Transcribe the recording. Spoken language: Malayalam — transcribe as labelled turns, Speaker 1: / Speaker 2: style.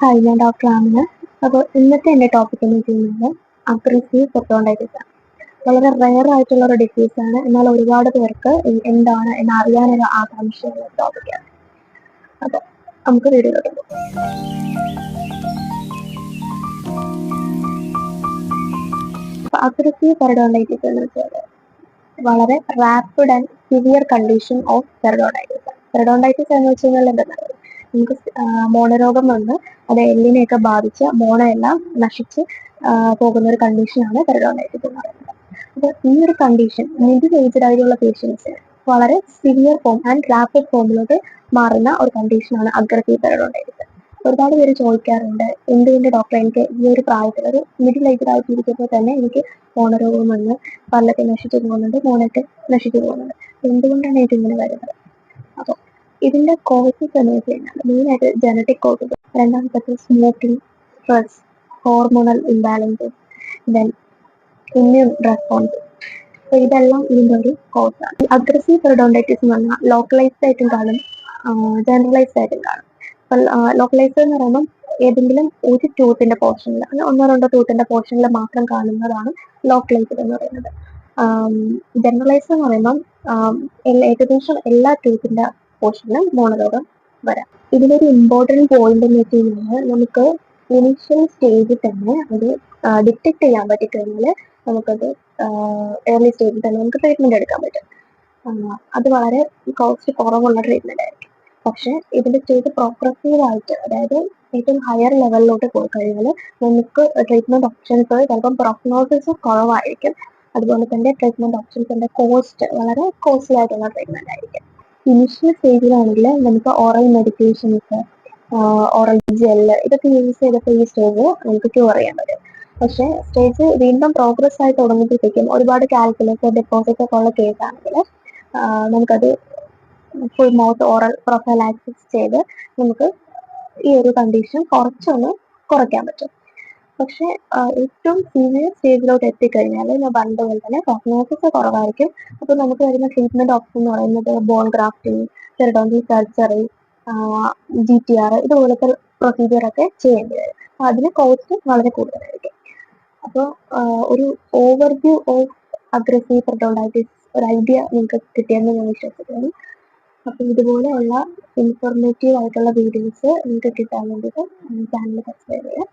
Speaker 1: ഹായ് ഞാൻ ഡോക്ടർ ആമിന അപ്പോൾ ഇന്നത്തെ എന്റെ ടോപ്പിക് എന്ന് വെച്ച് അഗ്രസീവ് പെർട്ടോണ്ടൈറ്റിസ് ആണ്. വളരെ റെയർ ആയിട്ടുള്ള ഒരു ഡിസീസ് ആണ്. എന്നാൽ ഒരുപാട് പേർക്ക് എന്താണ് എന്ന് അറിയാനൊരു ആകാംക്ഷയുള്ള ടോപ്പിക്കാണ് അപ്പോൾ നമുക്ക് വീഡിയോയിലോട്ട് അപ്പോൾ അഗ്രസീവ് പെർഡോണ്ടൈറ്റിസ് എന്ന് വെച്ചാൽ വളരെ rapid and severe condition of periodontitis periodontitis എന്ന് വെച്ച് കഴിഞ്ഞാൽ എന്താണ് നമുക്ക് മോണരോഗം വന്ന് അത് എല്ലിനെയൊക്കെ ബാധിച്ച് മോണയെല്ലാം നശിച്ച് പോകുന്ന ഒരു കണ്ടീഷനാണ് പെരഡോണൈറ്റിസ് എന്ന് പറയുന്നത്. അപ്പോൾ ഈ ഒരു കണ്ടീഷൻ മിഡിൽ ഏജ്ഡ് ആയിട്ടുള്ള പേഷ്യൻസ് വളരെ സിവിയർ ഫോം ആൻഡ് റാപ്പിഡ് ഫോമിലോട്ട് മാറുന്ന ഒരു കണ്ടീഷനാണ് അഗ്രസീവ് പെരഡോണ്ടൈറ്റിസ് ഒരുപാട് പേര് ചോദിക്കാറുണ്ട് എന്തുകൊണ്ട് ഡോക്ടർ എനിക്ക് ഈ ഒരു പ്രായത്തിൽ ഒരു മിഡിൽ ഏജ്ഡ് ആയിട്ടിരിക്കുമ്പോൾ തന്നെ എനിക്ക് മോണരോഗം വന്ന് പല്ലൊക്കെ നശിച്ചു പോകുന്നുണ്ട് മോണൊക്കെ നശിച്ചു പോകുന്നുണ്ട്? എന്തുകൊണ്ടാണ് ഇത് ഇങ്ങനെ വരുന്നത്? അപ്പോൾ ഇതിന്റെ കോസസ് എന്ന് വെച്ച് കഴിഞ്ഞാൽ മെയിനായിട്ട് ജനറ്റിക് കോസസ് രണ്ടാമത്തെ smoking stress hormonal imbalances then immune response ഇതെല്ലാം ഇതിന്റെ ഒരു ആണ്. അഗ്രസീവ് പെർഡോണ്ടൈറ്റിസ് എന്ന് പറഞ്ഞാൽ ലോക്കലൈസ്ഡ് ആയിട്ടും കാണും ജനറലൈസ്ഡ് ആയിട്ടും കാണും. അപ്പൊ ലോക്കലൈസ്ഡ് എന്ന് പറയുമ്പോൾ ഏതെങ്കിലും ഒരു ടൂത്തിന്റെ പോർഷനിൽ അല്ലെങ്കിൽ ഒന്നോ രണ്ടോ ടൂത്തിന്റെ പോർഷനിൽ മാത്രം കാണുന്നതാണ് ലോക്കലൈസ്ഡ് എന്ന് പറയുന്നത്. ജനറലൈസ് എന്ന് പറയുമ്പോൾ ഏകദേശം എല്ലാ ടൂത്തിന്റെ പോർഷനിലും മോണരോഗം വരാം. ഇതിനൊരു ഇമ്പോർട്ടന്റ് പോയിന്റ് എന്ന് വെച്ച് കഴിഞ്ഞാൽ നമുക്ക് ഇനിഷ്യൽ സ്റ്റേജിൽ തന്നെ അത് ഡിറ്റക്ട് ചെയ്യാൻ പറ്റിക്കഴിഞ്ഞാൽ നമുക്കത് ഏർലി സ്റ്റേജിൽ തന്നെ നമുക്ക് ട്രീറ്റ്മെന്റ് എടുക്കാൻ പറ്റും. അത് വളരെ കോസ്റ്റ് കുറവുള്ള ട്രീറ്റ്മെന്റ് ആയിരിക്കും. പക്ഷെ ഇതിന്റെ സ്റ്റേജ് പ്രോഗ്രസീവ് ആയിട്ട് അതായത് ഏറ്റവും ഹയർ ലെവലിലോട്ട് പോയി കഴിഞ്ഞാൽ നമുക്ക് ട്രീറ്റ്മെന്റ് ഓപ്ഷൻസ് ചിലപ്പം പ്രൊഗ്നോസിസ് കുറവായിരിക്കും. അതുപോലെ തന്നെ ട്രീറ്റ്മെന്റ് ഓപ്ഷൻസിന്റെ കോസ്റ്റ് വളരെ കോസ്റ്റ്ലി ആയിട്ടുള്ള ട്രീറ്റ്മെന്റ് ആയിരിക്കും. ഇനിഷ്യൽ സ്റ്റേജിലാണെങ്കിൽ നമുക്ക് ഓറൽ മെഡിക്കേഷൻസ് ഓറൽ ജെല്ല് ഇതൊക്കെ യൂസ് ചെയ്തപ്പോൾ ഈ സ്റ്റേജ് നമുക്ക് ക്യൂർ ചെയ്യാൻ പറ്റും. പക്ഷേ സ്റ്റേജ് വീണ്ടും പ്രോഗ്രസ് ആയി തുടങ്ങുമ്പോഴത്തേക്കും ഒരുപാട് കാൽക്കുലസ് ഡെപ്പോസിറ്റ് ഒക്കെ ഉള്ള കേസ് ആണെങ്കിൽ നമുക്കത് ഫുൾ മൗത്ത് ഓറൽ പ്രൊഫൈലാക്സിസ് ചെയ്ത് നമുക്ക് ഈ ഒരു കണ്ടീഷൻ കുറച്ചൊന്ന് കുറയ്ക്കാൻ പറ്റും. പക്ഷെ ഏറ്റവും സീനിയർ സ്റ്റേജിലോട്ട് എത്തിക്കഴിഞ്ഞാൽ ഞാൻ പണ്ട് പോലെ തന്നെ പ്രോഗ്നോസിസ് കുറവായിരിക്കും. അപ്പോൾ നമുക്ക് വരുന്ന ട്രീറ്റ്മെന്റ് ഓപ്ഷൻ എന്ന് പറയുന്നത് ബോൺ ഗ്രാഫ്റ്റിംഗ് ചെറുടോണ്ടി സർജറി ജി ടി ആർ ഇതുപോലത്തെ പ്രൊസീജിയർ ഒക്കെ ചെയ്യേണ്ടി വരും. അപ്പോൾ അതിന് കോസ്റ്റ് വളരെ കൂടുതലായിരിക്കും. അപ്പോൾ ഒരു ഓവർവ്യൂ ഓഫ് അഗ്രസീവ് പെർഡോണ്ടൈറ്റിസ് ഒരു ഐഡിയ നിങ്ങൾക്ക് കിട്ടിയെന്ന് ഞാൻ വിശ്വസിക്കുന്നു. അപ്പോൾ ഇതുപോലെയുള്ള ഇൻഫോർമേറ്റീവ് ആയിട്ടുള്ള വീഡിയോസ് നിങ്ങൾക്ക് കിട്ടാൻ വേണ്ടിയിട്ട് ചാനൽ സബ്സ്ക്രൈബ് ചെയ്യുക